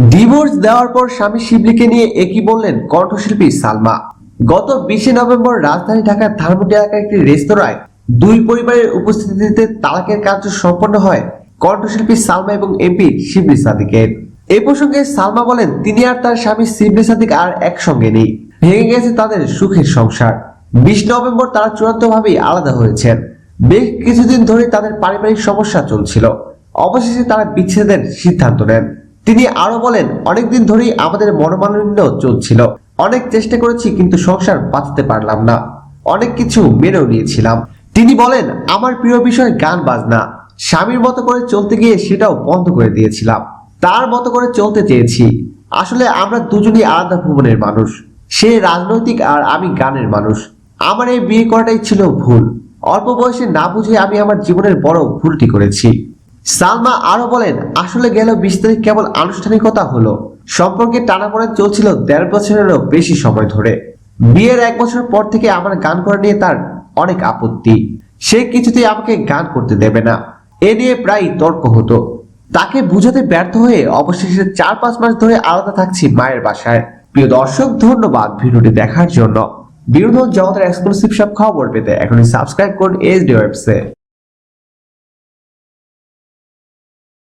Divorce দেওয়ার পর স্বামী শিবলিকে নিয়ে একই বললেন কণ্ঠশিল্পী সালমা। গত বিশে নভেম্বর রাজধানী ঢাকার ধানমন্ডি এলাকার একটি রেস্তোরাঁয় দুই পরিবারের উপস্থিতিতে তালাকের কার্য সম্পন্ন হয় কণ্ঠশিল্পী সালমা এবং এমপি শিবলি সাদিকের এ প্রসঙ্গে সালমা বলেন, তিনি আর তার স্বামী শিবলি সাদিক আর একসঙ্গে নেই। ভেঙে গেছে তাদের সুখের সংসার। বিশ নভেম্বর তারা চূড়ান্ত ভাবেই আলাদা হয়েছেন। বেশ কিছুদিন ধরে তাদের পারিবারিক সমস্যা চলছিল। অবশেষে তারা বিচ্ছেদের সিদ্ধান্ত নেন। তিনি আরও বলেন, অনেকদিন ধরেই আমাদের মনোমালিন্য চলছিল। অনেক চেষ্টা করেছি, কিন্তু সংসার বাঁচাতে পারলাম না। অনেক কিছু মেনেও নিয়েছিলাম। তিনি বলেন, আমার প্রিয় বিষয় গান বাজনা। স্বামীর মতো করে চলতে গিয়ে সেটাও বন্ধ করে দিয়েছিলাম। তার মতো করে চলতে চেয়েছি। আসলে আমরা দুজনই আলাদা ভুবনের মানুষ। সে রাজনৈতিক আর আমি গানের মানুষ। আমার এই বিয়ে করাটাই ছিল ভুল। অল্প বয়সে না বুঝে আমি আমার জীবনের বড় ভুলটি করেছি। সালমা আরও বলেন, আসলে গেল বিশ তারিখ কেবল আনুষ্ঠানিকতা হলো। সম্পর্কে টানাপোড়েন চলছিল দেড় বছরেরও বেশি সময় ধরে। বিয়ের এক বছর পর থেকে আমার গান করা নিয়ে তার অনেক আপত্তি। সে কিছুতেই আমাকে গান করতে দেবে না। এ নিয়ে প্রায় তর্ক হতো। তাকে বুঝাতে ব্যর্থ হয়ে অবশেষে চার পাঁচ মাস ধরে আলাদা থাকছি মায়ের বাসায়। প্রিয় দর্শক, ধন্যবাদ ভিডিওটি দেখার জন্য। বিনোদন জগতের এক্সক্লুসিভ সব খবর পেতে এখনই সাবস্ক্রাইব করুন এইচডি ওয়েবসাইট